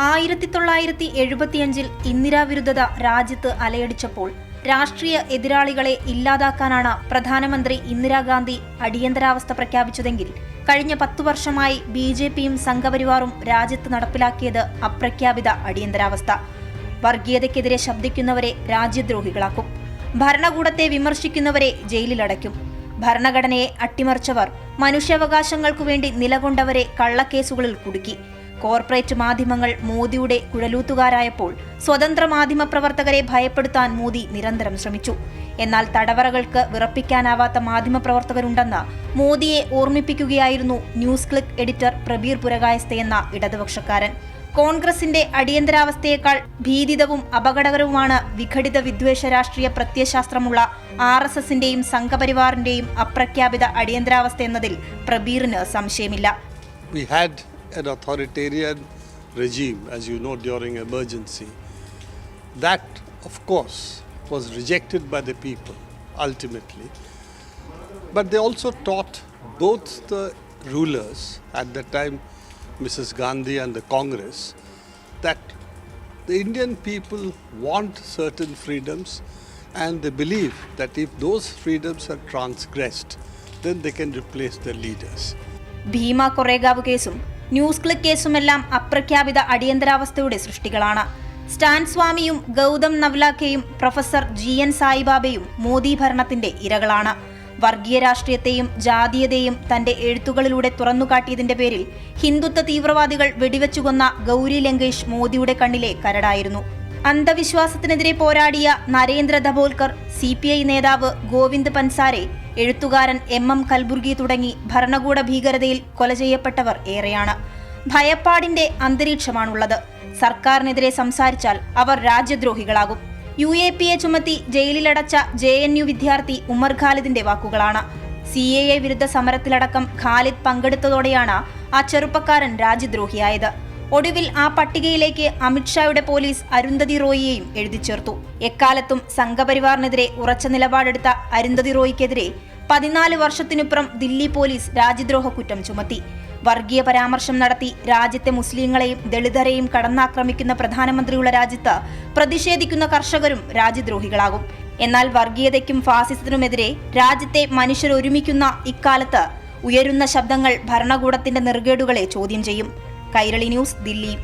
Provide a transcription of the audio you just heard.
ആയിരത്തി തൊള്ളായിരത്തി എഴുപത്തിയഞ്ചിൽ ഇന്ദിരാവിരുദ്ധത രാജ്യത്ത് അലയടിച്ചപ്പോൾ രാഷ്ട്രീയ എതിരാളികളെ ഇല്ലാതാക്കാനാണ് പ്രധാനമന്ത്രി ഇന്ദിരാഗാന്ധി അടിയന്തരാവസ്ഥ പ്രഖ്യാപിച്ചതെങ്കിൽ കഴിഞ്ഞ പത്തു വർഷമായി ബി ജെ പിയും സംഘപരിവാറും രാജ്യത്ത് നടപ്പിലാക്കിയത് അപ്രഖ്യാപിത അടിയന്തരാവസ്ഥ. വർഗീയതയ്ക്കെതിരെ ശബ്ദിക്കുന്നവരെ രാജ്യദ്രോഹികളാക്കും. ഭരണകൂടത്തെ വിമർശിക്കുന്നവരെ ജയിലിലടയ്ക്കും. ഭരണഘടനയെ അട്ടിമറിച്ചവർ മനുഷ്യാവകാശങ്ങൾക്കു വേണ്ടി നിലകൊണ്ടവരെ കള്ളക്കേസുകളിൽ കുടുക്കി. കോർപ്പറേറ്റ് മാധ്യമങ്ങൾ മോദിയുടെ കുഴലൂത്തുകാരായപ്പോൾ സ്വതന്ത്ര മാധ്യമ പ്രവർത്തകരെ ഭയപ്പെടുത്താൻ മോദി നിരന്തരം ശ്രമിച്ചു. എന്നാൽ തടവറകൾക്ക് വിറപ്പിക്കാനാവാത്ത മാധ്യമപ്രവർത്തകരുണ്ടെന്ന് മോദിയെ ഓർമ്മിപ്പിക്കുകയായിരുന്നു news click editor Prabir Purkayastha എന്ന ഇടതുപക്ഷക്കാരൻ. കോൺഗ്രസിന്റെ അടിയന്തരാവസ്ഥയേക്കാൾ ഭീതിതവും അപകടകരവുമാണ് വിഘടിത വിദ്വേഷ രാഷ്ട്രീയ പ്രത്യയശാസ്ത്രമുള്ള ആർ എസ് എസിന്റെയും സംഘപരിവാറിന്റെയും അപ്രഖ്യാപിത അടിയന്തരാവസ്ഥ എന്നതിൽ പ്രബീറിന് സംശയമില്ല. an authoritarian regime, as you know, during emergency. That, of course, was rejected by the people ultimately. But they also taught both the rulers at the time, Mrs. Gandhi and the Congress, that the Indian people want certain freedoms and they believe that if those freedoms are transgressed, then they can replace their leaders. Bhima Koregaon കേസും news click കേസുമെല്ലാം അപ്രഖ്യാപിത അടിയന്തരാവസ്ഥയുടെ സൃഷ്ടികളാണ്. Stan സ്വാമിയും ഗൗതം നവ്ലാഖയും professor G N സായിബാബയും മോദി ഭരണത്തിന്റെ ഇരകളാണ്. വർഗീയ രാഷ്ട്രീയത്തെയും ജാതീയതയും തന്റെ എഴുത്തുകളിലൂടെ തുറന്നുകാട്ടിയതിന്റെ പേരിൽ ഹിന്ദുത്വ തീവ്രവാദികൾ വെടിവെച്ചുകൊന്ന ഗൗരി ലങ്കേഷ് മോദിയുടെ കണ്ണിലെ കരടായിരുന്നു. അന്ധവിശ്വാസത്തിനെതിരെ പോരാടിയ നരേന്ദ്ര ദബോൽക്കർ സി നേതാവ് ഗോവിന്ദ് പൻസാരെ എഴുത്തുകാരൻ എം എം കൽബുർഗി തുടങ്ങി ഭരണകൂട ഭീകരതയിൽ കൊല ചെയ്യപ്പെട്ടവർ ഏറെയാണ്. ഭയപ്പാടിന്റെ അന്തരീക്ഷമാണുള്ളത്. സർക്കാരിനെതിരെ സംസാരിച്ചാൽ അവർ രാജ്യദ്രോഹികളാകും. യു എ പി എ ചുമത്തി ജയിലിലടച്ച ജെ എൻ യു വിദ്യാർത്ഥി ഉമർ ഖാലിദിന്റെ വാക്കുകളാണ്. സി എ എ വിരുദ്ധ സമരത്തിലടക്കം ഖാലിദ് പങ്കെടുത്തതോടെയാണ് ആ ചെറുപ്പക്കാരൻ രാജ്യദ്രോഹിയായത്. ഒടുവിൽ ആ പട്ടികയിലേക്ക് അമിത്ഷായുടെ പോലീസ് അരുന്ധതി റോയിയെയും എഴുതി ചേർത്തു എക്കാലത്തും സംഘപരിവാറിനെതിരെ ഉറച്ച നിലപാടെടുത്ത അരുന്ധതി റോയിക്കെതിരെ പതിനാല് വർഷത്തിനുപ്പുറം ദില്ലി പോലീസ് രാജ്യദ്രോഹ കുറ്റം ചുമത്തി. വർഗീയ പരാമർശം നടത്തി രാജ്യത്തെ മുസ്ലിങ്ങളെയും ദളിതരെയും കടന്നാക്രമിക്കുന്ന പ്രധാനമന്ത്രിയുള്ള രാജ്യത്ത് പ്രതിഷേധിക്കുന്ന കർഷകരും രാജ്യദ്രോഹികളാകും. എന്നാൽ വർഗീയതയ്ക്കും ഫാസിസത്തിനുമെതിരെ രാജ്യത്തെ മനുഷ്യരൊരുമിക്കുന്ന ഇക്കാലത്ത് ഉയരുന്ന ശബ്ദങ്ങൾ ഭരണകൂടത്തിന്റെ നെറുകേടുകളെ ചോദ്യം ചെയ്യും. കൈരളി ന്യൂസ് ദില്ലി